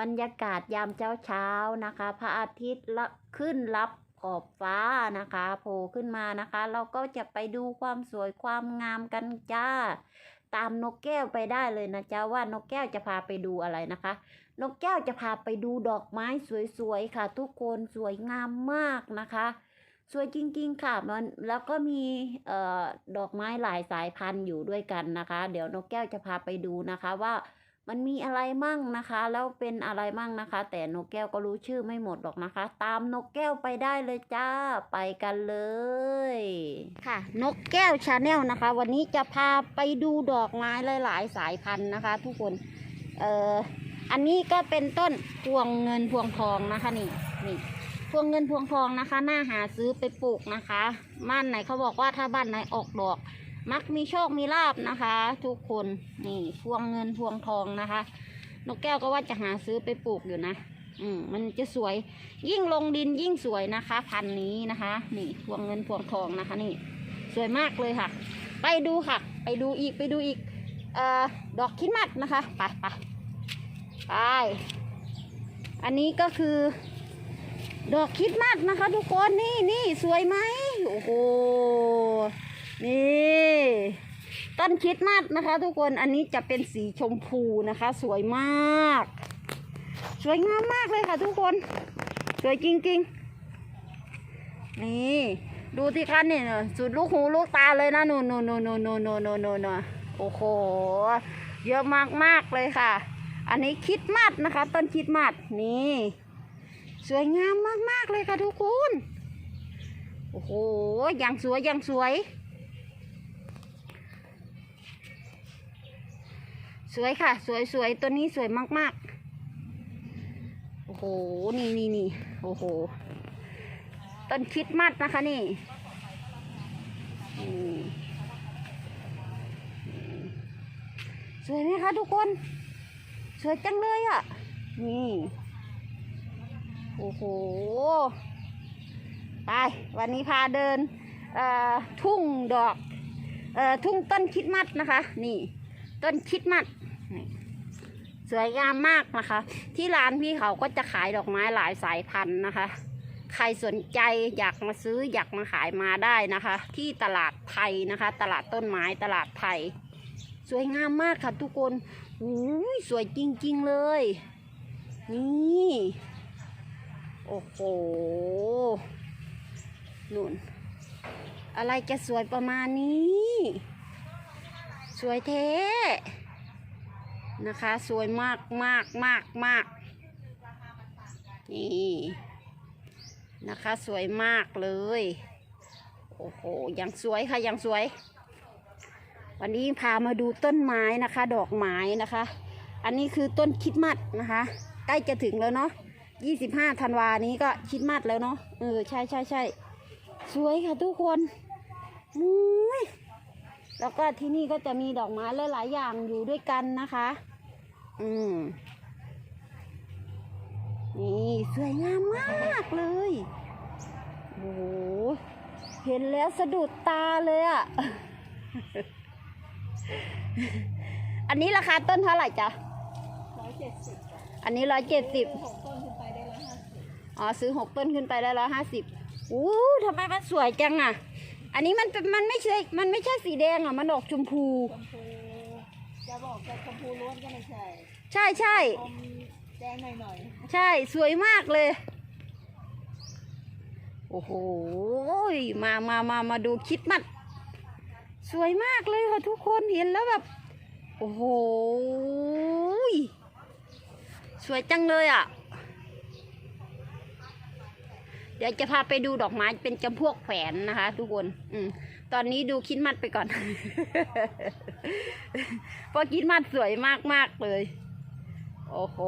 บรรยากาศยามเช้าเช้าๆนะคะ พระอาทิตย์ละขึ้นรับขอบฟ้านะคะโผล่ขึ้นมานะคะ เราก็จะไปดูความสวยความงามกันจ้า ตามนกแก้วไปได้เลยนะจ๊ะว่านกแก้วจะพาไปดูอะไรนะคะ นกแก้วจะพาไปดูดอกไม้สวยๆค่ะ ทุกคนสวยงามมากนะคะ สวยจริงๆค่ะมันแล้วก็มีเอ่อดอกไม้หลายสายพันธุ์อยู่ด้วยกันนะคะ เดี๋ยวนกแก้วจะพาไปดูนะคะว่า มันมีอะไรมั่งนะคะ แล้วเป็นอะไรมั่งนะคะ แต่นกแก้วก็รู้ชื่อไม่หมดหรอกนะคะ ตามนกแก้วไปได้เลยจ้าไปกันเลย ค่ะ นกแก้วชาแนลนะคะ วันนี้จะพาไปดูดอกไม้หลาย ๆ สายพันธุ์นะคะ ทุกคนเอ่ออันนี้ก็เป็นต้นพวงเงินพวงทองนะคะนี่นี่พวงเงินพวงทองนะคะน่าหาซื้อไปปลูกนะคะ บ้านไหนเขาบอกว่าถ้าบ้านไหนออกดอก มักมีโชคมีลาบนะคะ ทุกคนนี่พวงเงินพวงทองนะคะ นกแก้วก็ว่าจะหาซื้อไปปลูกอยู่นะ อืมมันจะสวยยิ่งลงดินยิ่งสวยนะคะ พันนี้นะคะ นี่พวงเงินพวงทองนะคะ นี่ สวยมากเลยค่ะ ไปดูค่ะ ไปดูอีกไปดูอีกเอ่อดอกคิดมัดนะคะไปไปไปอันนี้ก็คือ ดอกคิดมัดนะคะ ทุกคนนี่นี่สวยไหมโอ้โห นี่ต้นคิดมัดนะคะ ทุกคนอันนี้จะเป็นสีชมพูนะคะ สวยมาก สวยงามมากเลยค่ะ ทุกคน สวยจริงๆ นี่ดูที่คันนี่นะสุดลูกหูลูกตาเลยนะนูนนูนนูนนูนนูนนูนนูนนูนนูนโอ้โห เยอะมากมากเลยค่ะ อันนี้คิดมัดนะคะ ต้นคิดมัดนี่ สวยงามมากๆเลยค่ะทุกคน โอ้โหอย่างสวยอย่างสวย สวยค่ะ สวยสวยตัวนี้สวยมากๆ โอ้โห นี่นี่นี่โอ้โห ต้นคิดมัดนะคะนี่ สวยไหมคะทุกคน สวยจังเลยอะ นี่ โอ้โห ไป วันนี้พาเดิน ทุ่งดอกอทุ่งต้นคิดมัดนะคะ นี่ ต้นคิดมัดสวยงามมากนะคะ ที่ร้านพี่เขาก็จะขายดอกไม้หลายสายพันธุ์นะคะ ใครสนใจอยากมาซื้ออยากมาขายมาได้นะคะ ที่ตลาดไทยนะคะ ตลาดต้นไม้ตลาดไทย สวยงามมากค่ะทุกคนอุ้ยสวยจริง ๆ เลย นี่ โอ้โหนุ่น อะไรจะสวยประมาณนี้ สวยเทนะคะ สวยมากมากมากมากนี่นะคะ สวยมากเลย โอ้โหยังสวยค่ะยังสวย วันนี้พามาดูต้นไม้นะคะ ดอกไม้นะคะ อันนี้คือต้นคิดมัดนะคะ ใกล้จะถึงแล้วเนาะยี่สิบห้าธันวานี้ก็คิดมัดแล้วเนาะเออใช่ใช่ใช่สวยค่ะทุกคนมุ้ย แล้วก็ที่นี่ก็จะมีดอกไม้หลาย ๆ อย่างอยู่ด้วยกันนะคะ อืม นี่สวยงามมากเลยโอ้โหเห็นแล้วสะดุดตาเลยอะ่ะ อันนี้ราคาต้นเท่าไหร่จ๊ะร้อยเจ็ดสิบอันนี้ร้อยเจ็ดสิบหกต้นขึ้นไปได้ร้อยห้าสิบอ๋อซื้อหกต้นขึ้นไปได้ร้อยห้าสิบอู้ทำไมมันสวยจังอะ อันนี้มันเป็นมันไม่ใช่ มันไม่ใช่สีแดงอะ มันออกชมพู ชมพู จะบอกจะชมพูล้วนก็ไม่ใช่ ใช่ใช่ อมแดงหน่อยใช่ สวยมากเลย โอ้โห มามามามาดูคิดมัด สวยมากเลยค่ะทุกคนเห็นแล้วแบบ โอ้โห สวยจังเลยอะ เดี๋ยวจะพาไปดูดอกไม้เป็นจำพวกแขวนนะคะ ทุกคน อืมตอนนี้ดูคิดมัดไปก่อน เพราะคิดมัดสวยมากมากเลย โอ้โห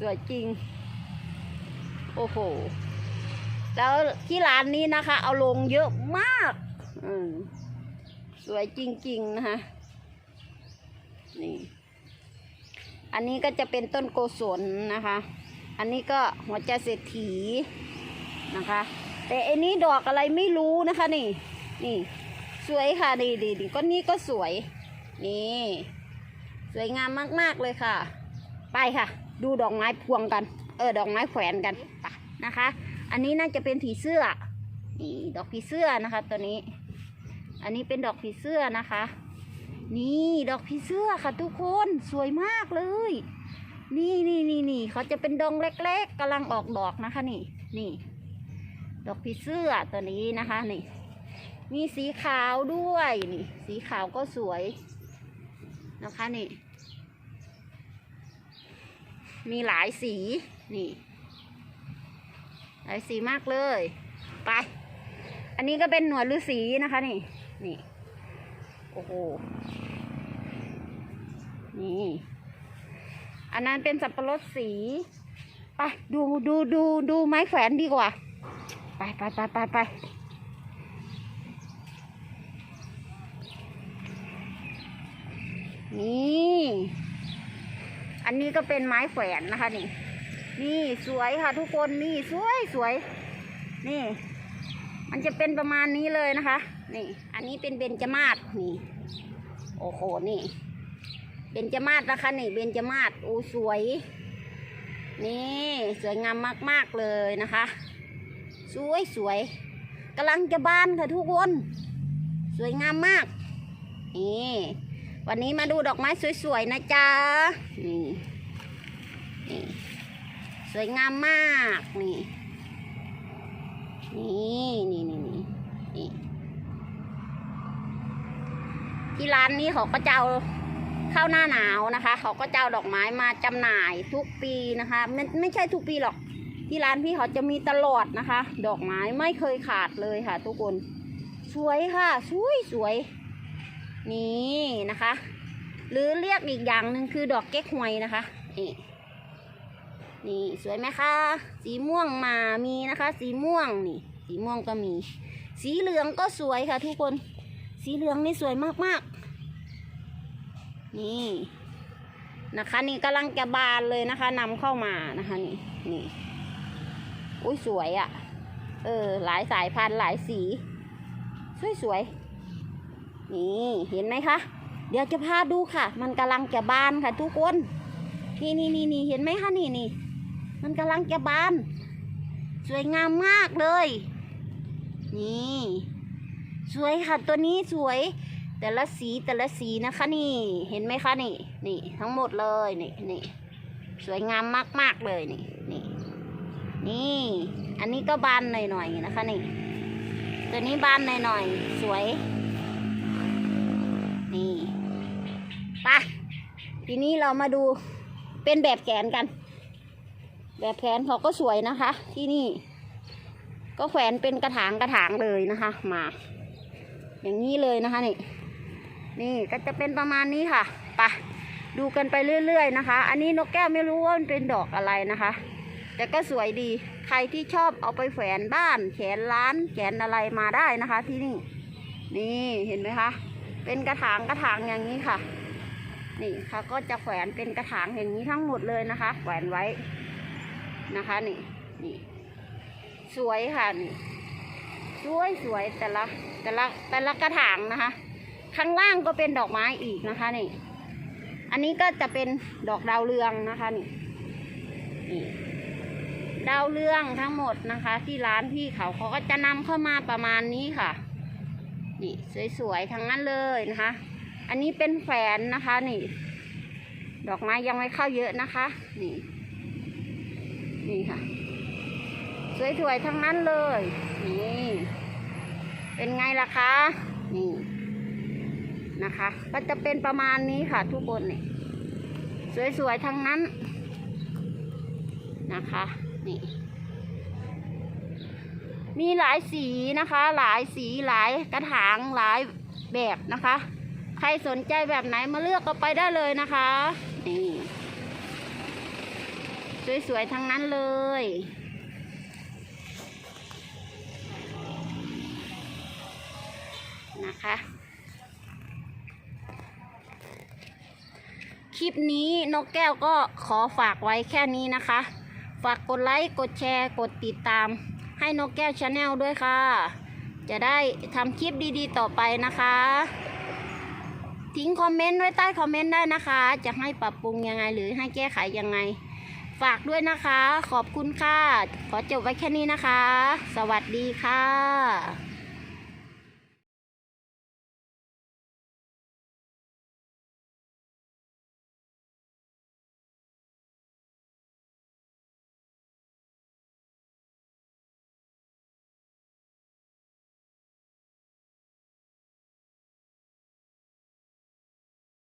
สวยจริง โอ้โห แล้วที่ร้านนี้นะคะ เอาลงเยอะมาก อืมสวยจริง ๆ นะคะ นี่ อันนี้ก็จะเป็นต้นโกศลนะคะ อันนี้ก็หัวใจเศรษฐี นะคะ แต่อันนี้ดอกอะไรไม่รู้นะคะนี่ นี่ สวยค่ะดีดีดีก็นี่ก็สวย นี่ สวยงามมาก ๆ เลยค่ะ ไปค่ะ ดูดอกไม้พวงกัน เออ ดอกไม้แขวนกันนะคะ อันนี้น่าจะเป็นผีเสื้อ นี่ ดอกผีเสื้อนะคะ ตัวนี้ อันนี้เป็นดอกผีเสื้อนะคะ นี่ดอกผีเสื้อค่ะ ทุกคน สวยมากเลยนี่นี่นี่นี่เขาจะเป็นดองเล็กๆกำลังออกดอกนะคะนี่นี่ ดอกผีเสื้อตัวนี้นะคะนี่มีสีขาวด้วยนี่ สีขาวก็สวยนะคะนี่ มีหลายสีนี่ หลายสีมากเลย ไป อันนี้ก็เป็นหนวดฤาษีนะคะนี่นี่โอ้โหนี่ อันนั้นเป็นสับปะรดสี ไปดูดูดูดูไม้แขวนดีกว่า ไปไปไปไปไปนี่ อันนี้ก็เป็นไม้แขวนนะคะนี่ นี่สวยค่ะทุกคนนี่สวยสวย นี่ มันจะเป็นประมาณนี้เลยนะคะ นี่ อันนี้เป็นเบญจมาศนี่ โอ้โหนี่เบญจมาศนะคะนี่เบญจมาศอู้สวย นี่สวยงามมาก ๆ เลยนะคะ สวยสวยกำลังจะบานค่ะทุกคน สวยงามมาก นี่วันนี้มาดูดอกไม้สวยๆนะจ๊ะนี่นี่สวยงามมากนี่นี่นี่นี่นี่ที่ร้านนี้เขาก็จะเอาเข้าหน้าหนาวนะคะ เขาก็จะเอาดอกไม้มาจำหน่ายทุกปีนะคะ ไม่ไม่ใช่ทุกปีหรอก ที่ร้านพี่เขาจะมีตลอดนะคะ ดอกไม้ไม่เคยขาดเลยค่ะ ทุกคน สวยค่ะสวยสวย นี่นะคะ หรือเรียกอีกอย่างหนึ่งคือดอกเก๊กฮวยนะคะนี่นี่สวยไหมคะ สีม่วงมามีนะคะ สีม่วงนี่ สีม่วงก็มี สีเหลืองก็สวยค่ะ ทุกคน สีเหลืองนี่สวยมากๆ นี่นะคะ นี่กำลังจะบานเลยนะคะนำเข้ามานะคะนี่นี่ อุ้ยสวยอะ่ะ เออ หลายสายพันธุ์หลายสี สวยสวยๆนี่เห็นไหมคะ เดี๋ยวจะพาดูค่ะ มันกำลังจะบานค่ะ ทุกคน นี่นี่นี่นี่เห็นไหมคะนี่นี่ มันกำลังจะบาน สวยงามมากเลย นี่ สวยค่ะตัวนี้สวย แต่ละสีแต่ละสีนะคะนี่ เห็นไหมคะนี่ นี่ทั้งหมดเลยนี่นี่สวยงามมากๆเลยนี่นี่ นี่ อันนี้ก็บานหน่อยๆนะคะนี่ ตัวนี้บานหน่อยๆ สวย นี่ไปทีนี้เรามาดูเป็นแบบแขนกัน แบบแขนเขาก็สวยนะคะ ที่นี่ ก็แขวนเป็นกระถางกระถางเลยนะคะ มา อย่างนี้เลยนะคะนี่ นี่ก็จะเป็นประมาณนี้ค่ะไปดูกันไปเรื่อย ๆ นะคะ อันนี้นกแก้วไม่รู้ว่ามันเป็นดอกอะไรนะคะ แต่ก็สวยดี ใครที่ชอบเอาไปแขวนบ้าน แขวนร้านแขวนอะไรมาได้นะคะ ที่นี่ นี่เห็นไหมคะ เป็นกระถางกระถางอย่างนี้ค่ะ นี่เขาก็จะแขวนเป็นกระถางอย่างนี้ทั้งหมดเลยนะคะ แขวนไว้นะคะนี่นี่ สวยค่ะนี่สวยสวยแต่ละแต่ละแต่ละกระถางนะคะ ข้างล่างก็เป็นดอกไม้อีกนะคะนี่ อันนี้ก็จะเป็นดอกดาวเรืองนะคะนี่นี่ ดาวเรืองทั้งหมดนะคะ ที่ร้านพี่เขาเขาก็จะนำเข้ามาประมาณนี้ค่ะนี่สวยๆทั้งนั้นเลยนะคะ อันนี้เป็นแฝนนะคะนี่ ดอกไม้ยังไม่เข้าเยอะนะคะ นี่ นี่ค่ะ สวยๆทั้งนั้นเลย นี่ เป็นไงล่ะคะ นี่นะคะ ก็จะเป็นประมาณนี้ค่ะ ทุกคนนี่สวยๆทั้งนั้นนะคะ นี่มีหลายสีนะคะ หลายสีหลายกระถางหลายแบบนะคะ ใครสนใจแบบไหนมาเลือกก็ไปได้เลยนะคะนี่สวยๆทั้งนั้นเลย นะคะ คลิปนี้นกแก้วก็ขอฝากไว้แค่นี้นะคะ ฝากกดไลค์กดแชร์กดติดตาม ให้นกแก้วชาแนลด้วยค่ะ จะได้ทำคลิปดีๆต่อไปนะคะ ทิ้งคอมเมนต์ไว้ใต้คอมเมนต์ได้นะคะ จะให้ปรับปรุงยังไงหรือให้แก้ไขยังไง ฝากด้วยนะคะ ขอบคุณค่ะ ขอจบไว้แค่นี้นะคะ สวัสดีค่ะ